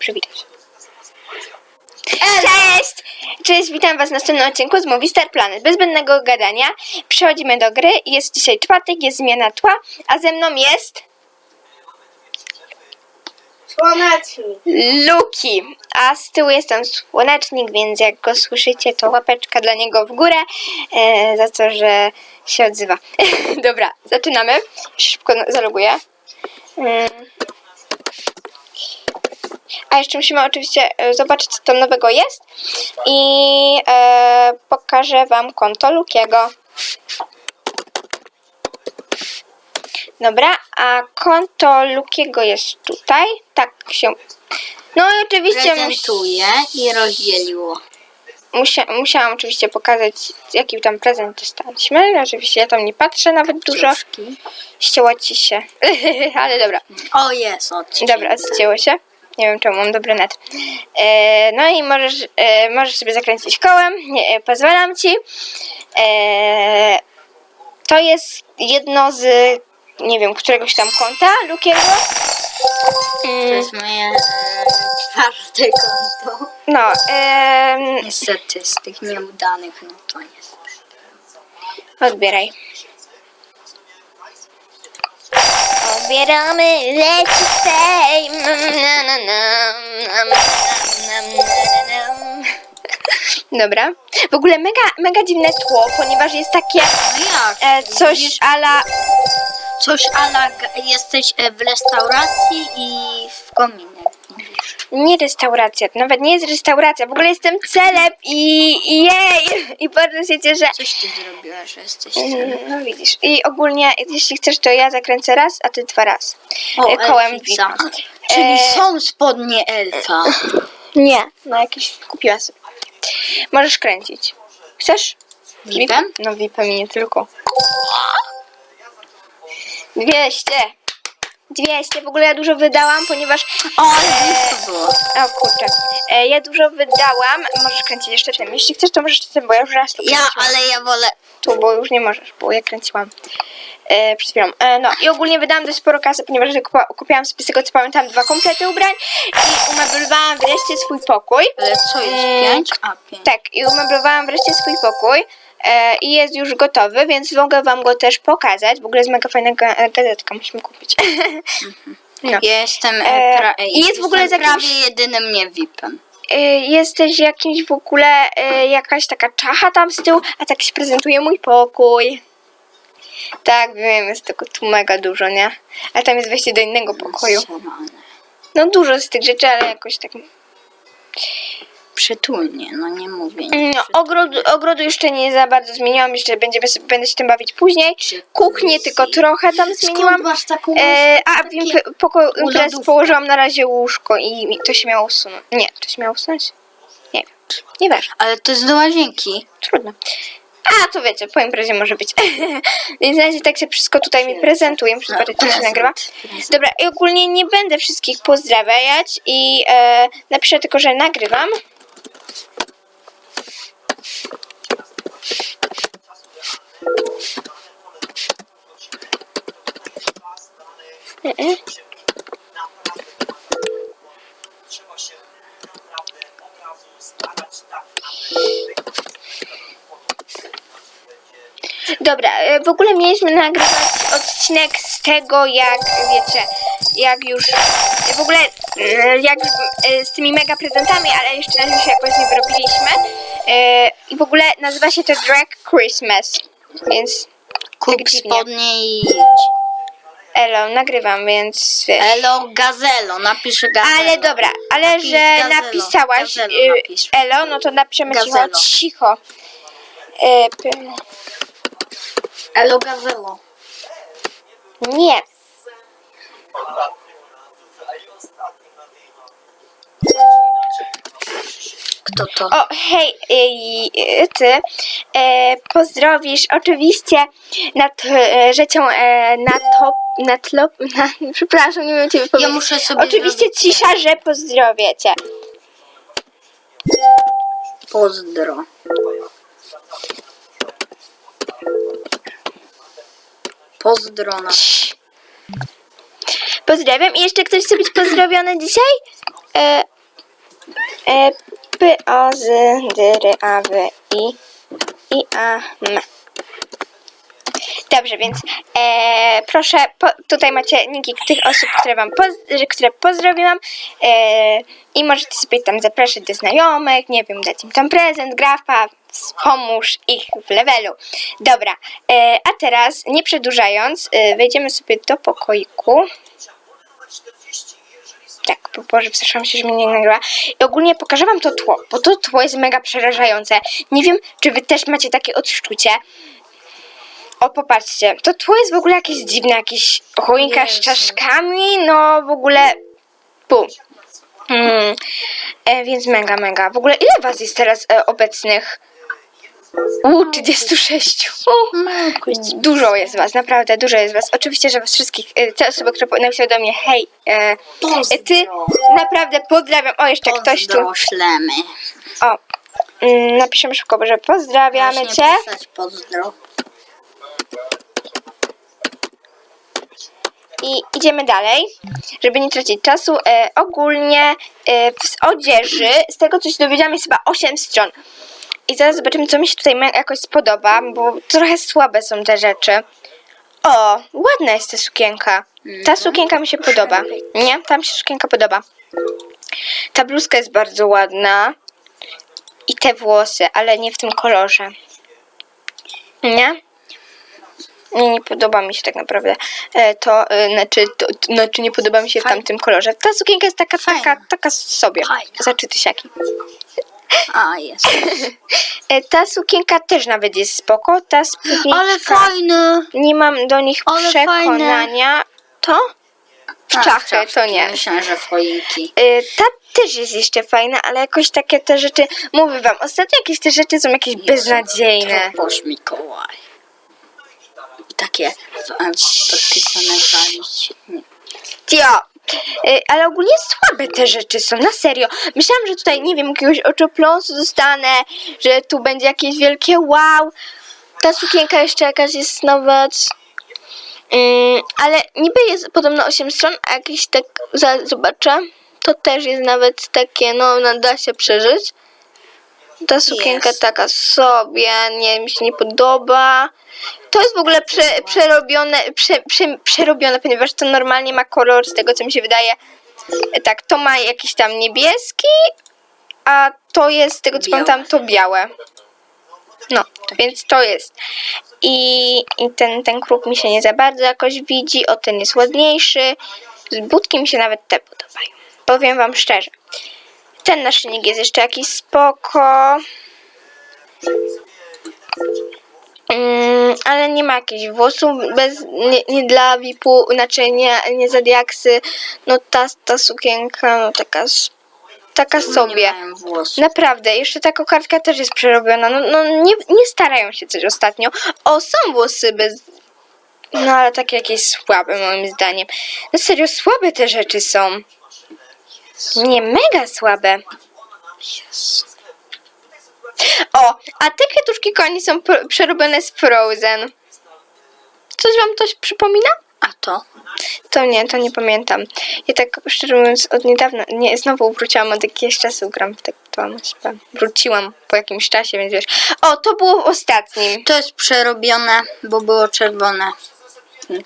Przywitaj się. Cześć! Cześć, witam was w następnym odcinku z Movie Star Planet. Bez zbędnego gadania przechodzimy do gry. Jest dzisiaj czwartek, jest zmiana tła, a ze mną jest Słonecznik. Luki. A z tyłu jest tam słonecznik, więc jak go słyszycie, to łapeczka dla niego w górę e, za to, że się odzywa. Dobra, zaczynamy. Szybko no- zaloguję. Mm. A jeszcze musimy oczywiście e, zobaczyć, co tam nowego jest. I e, pokażę Wam konto Lukiego. Dobra, a konto Lukiego jest tutaj. Tak się. No i oczywiście Prezentuje i rozdzieliło. musia, musiałam oczywiście pokazać, jaki tam prezent dostaliśmy. Oczywiście ja tam nie patrzę nawet dużo. Ścięło ci się. Ale dobra. O, jest odcinek. Dobra, zdjęło się. Nie wiem czemu mam dobry net. E, no i możesz, e, możesz sobie zakręcić kołem. Nie, e, pozwalam ci. E, to jest jedno z, nie wiem, któregoś tam konta Lukiego. To Mm, jest moje e, czwarte konto. no, em, Niestety z tych nieudanych, no to jest. odbieraj. Odbieramy, leci fame. Na, na, na, nam, nam, nam, nam. Dobra. W ogóle mega, mega dziwne tło, ponieważ jest takie No jak? e, coś Widzisz, ala... coś ala g- jesteś e, w restauracji i w kominie. Nie restauracja, to nawet nie jest restauracja. W ogóle jestem celeb i, i jej! I bardzo się cieszę. Coś ty zrobiła, że jesteś Mm, No widzisz. I ogólnie, jeśli chcesz, to ja zakręcę raz, a ty dwa raz. O, E, kołem elfica. Czyli E, są spodnie elfa. Nie, no jakieś kupiła sobie. Możesz kręcić. Chcesz? Vipem? No VIPem i nie tylko. 200. 200. W ogóle ja dużo wydałam, ponieważ... O, e... O kurczę. E, ja dużo wydałam. Możesz kręcić jeszcze tym. Jeśli chcesz, to możesz tym, bo ja już raz to Ja, kręciłam. ale ja wolę. Tu, bo już nie możesz, bo ja kręciłam e, przed chwilą. E, no i ogólnie wydałam dość sporo kasy, ponieważ kupa, kupiłam sobie z tego co pamiętam dwa komplety ubrań i umeblowałam wreszcie swój pokój. Ale co jest? Mm, Pięć? A, pięć. Tak, i umeblowałam wreszcie swój pokój i jest już gotowy, więc mogę wam go też pokazać. W ogóle jest mega fajna ga- gazetka, musimy kupić. no. Jestem, E, e, pra, e, jest w ogóle jakimś- prawie jedynym nie VIP-em. E, jest też jakimś w ogóle e, jakaś taka czacha tam z tyłu, a tak się prezentuje mój pokój. Tak, wiem, jest tego tu mega dużo, nie? Ale tam jest wejście do innego pokoju. No dużo z tych rzeczy, ale jakoś tak... Przytulnie, no nie mówię. No, ogrodu, ogrodu jeszcze nie za bardzo zmieniłam, jeszcze będziemy, sobie- będę się tym bawić później. Kuchnię tylko trochę tam zmieniłam. Skąd masz taką E, a w takie- imp- pokoju imprez lodówkę? położyłam na razie łóżko i to się miało usunąć. Nie, to się miało usunąć? Nie wiem. Nieważne. Ale to jest do łazienki. Trudno. A, to wiecie, po imprezie może być. Więc na razie tak się wszystko tutaj mi prezentuje. Muszę zobaczyć, czy się nagrywa. Prezent. Dobra, i ogólnie nie będę wszystkich pozdrawiać i e, napiszę tylko, że nagrywam. Trzeba się naprawdę od razu starać tak, Dobra, e, w ogóle mieliśmy nagrywać odcinek z tego, jak wiecie, jak już w ogóle e, jak e, z tymi mega prezentami, ale jeszcze na razie się jakoś nie wyrobiliśmy. I w ogóle nazywa się to Drag Christmas. Więc Kup tak spodnie i. Elo, nagrywam, więc wiesz. Elo Gazelo, napisz Gazelo. Ale dobra, ale Napisz że Gazelo, napisałaś Gazelo y, napisz. Elo, no to napiszemy cicho, Gazelo. cicho. E, p- Elo Gazelo. nie, Kto to? O, hej, y, ty e, pozdrowisz oczywiście nad rzeczą e, na top, na tlop, na, przepraszam, nie wiem ciebie powiedzieć. muszę sobie Oczywiście zrobić- cisza, że pozdrowię cię. Pozdro. Pozdro na... Pozdrawiam. I jeszcze ktoś chce być pozdrowiony dzisiaj? E, E, P, O, Z, D, R, A, W, I, I, A, M. Dobrze, więc e, proszę, po, tutaj macie linki tych osób, które wam poz, które pozdrowiłam e, i możecie sobie tam zapraszać do znajomych, nie wiem, dać im tam prezent, grafa, pomóż ich w levelu. Dobra, e, a teraz nie przedłużając, e, wejdziemy sobie do pokoiku. Tak, bo Boże, przepraszam się, że mnie nie nagrywa. I ogólnie pokażę wam to tło, bo to tło jest mega przerażające. Nie wiem, czy wy też macie takie odczucie. O, popatrzcie, to tło jest w ogóle jakieś dziwne, jakieś choinka z czaszkami, no w ogóle pum. Hmm. E, więc mega, mega. W ogóle ile was jest teraz e, obecnych? U, 36. U. Dużo jest was, naprawdę dużo jest was. Oczywiście, że was wszystkich, e, te osoby, które napisały do mnie, hej, e, e, ty naprawdę pozdrawiam. O, jeszcze ktoś tu. Pozdroślemy. O, mm, napiszemy szybko, że pozdrawiamy Właśnie cię. pisać Pozdro. I idziemy dalej, żeby nie tracić czasu. E, ogólnie e, w odzieży, z tego co się dowiedziałam, jest chyba 8 stron. I zaraz zobaczymy, co mi się tutaj jakoś spodoba, bo trochę słabe są te rzeczy. O, ładna jest ta sukienka. Ta sukienka mi się podoba. Nie? Ta mi się sukienka podoba. Ta bluzka jest bardzo ładna. I te włosy, ale nie w tym kolorze. Nie? Nie, nie podoba mi się tak naprawdę. E, to, e, znaczy, to, to, znaczy nie podoba mi się w Fajna. tamtym kolorze. Ta sukienka jest taka, taka, Fajna. taka sobie. Fajna. Znaczy tysiaki. A, jest. E, ta sukienka też nawet jest spoko. Ta spódniczka, Ale fajny. nie mam do nich Ale przekonania. To? A, Czachy, to nie. Myślałem, że choinki. E, ta też jest jeszcze fajna, ale jakoś takie te rzeczy, mówię wam, ostatnio jakieś te rzeczy są jakieś beznadziejne. Boż Mikołaj. I takie podpisane walić. Tio! Y, Ale ogólnie słabe te rzeczy są, na serio. Myślałam, że tutaj, nie wiem, jakiegoś oczopląsu dostanę, że tu będzie jakieś wielkie wow. Ta sukienka jeszcze jakaś jest nawet. Mm, ale niby jest podobno 8 stron, a jakieś tak, za, zobaczę, to też jest nawet takie, no, no da się przeżyć. Ta sukienka Jest. taka sobie, nie, mi się nie podoba. To jest w ogóle prze, przerobione, prze, prze, przerobione, ponieważ to normalnie ma kolor, z tego co mi się wydaje. Tak, to ma jakiś tam niebieski, a to jest, z tego co Białe. pamiętam, to białe. No, więc to jest. I, i ten, ten kruk mi się nie za bardzo jakoś widzi, o ten jest ładniejszy. Z budki mi się nawet te podobają. Powiem wam szczerze. Ten naszyjnik jest jeszcze jakiś spoko. Mm, ale nie ma jakichś włosów bez, nie, nie dla VIP-u, znaczy nie, nie za diaksy. No ta, ta sukienka, no taka, taka sobie. Naprawdę, jeszcze ta kokardka też jest przerobiona. No, no nie, nie starają się coś ostatnio. O, są włosy bez. No ale takie jakieś słabe moim zdaniem. No serio, słabe te rzeczy są. Nie, mega słabe. O, a te kwiatuszki koni są pr- przerobione z Frozen. Coś wam coś przypomina? A to? To nie, to nie pamiętam. Ja tak szczerze mówiąc od niedawna, nie, znowu wróciłam od jakiegoś czasu, gram w tak to chyba wróciłam po jakimś czasie, więc wiesz. O, to było w ostatnim. To jest przerobione, bo było czerwone.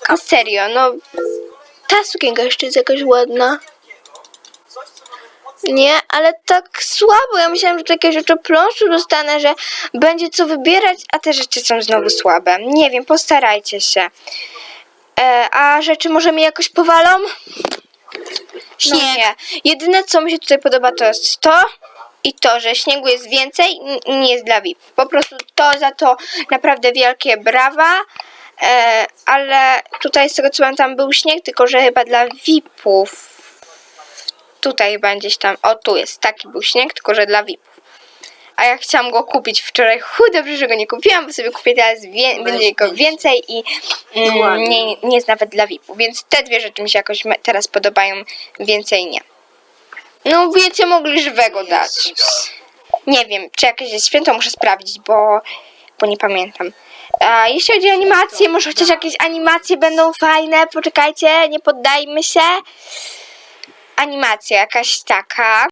No serio, no. Ta sukienka jeszcze jest jakaś ładna. Nie, ale tak słabo. Ja myślałam, że to jakiegoś oczopląsu dostanę, że będzie co wybierać, a te rzeczy są znowu słabe. Nie wiem, postarajcie się. E, a rzeczy może mi jakoś powalą? No Śnieg. nie. Jedyne, co mi się tutaj podoba, to jest to i to, że śniegu jest więcej i nie jest dla VIP. Po prostu to za to naprawdę wielkie brawa. E, ale tutaj z tego co pamiętam był śnieg, tylko że chyba dla VIP-ów. Tutaj gdzieś tam, o tu jest, taki był śnieg, tylko że dla VIP-ów. A ja chciałam go kupić wczoraj. Chuj, dobrze, że go nie kupiłam, bo sobie kupię teraz wie, będzie go więcej i mm, nie, nie jest nawet dla VIP-ów. Więc te dwie rzeczy mi się jakoś teraz podobają, więcej nie. No wiecie, mogli żywego dać. Nie wiem, czy jakieś jest święto, muszę sprawdzić, bo, bo nie pamiętam. A jeśli chodzi o animacje, może chociaż jakieś animacje będą fajne. Poczekajcie, nie poddajmy się. Animacja jakaś taka.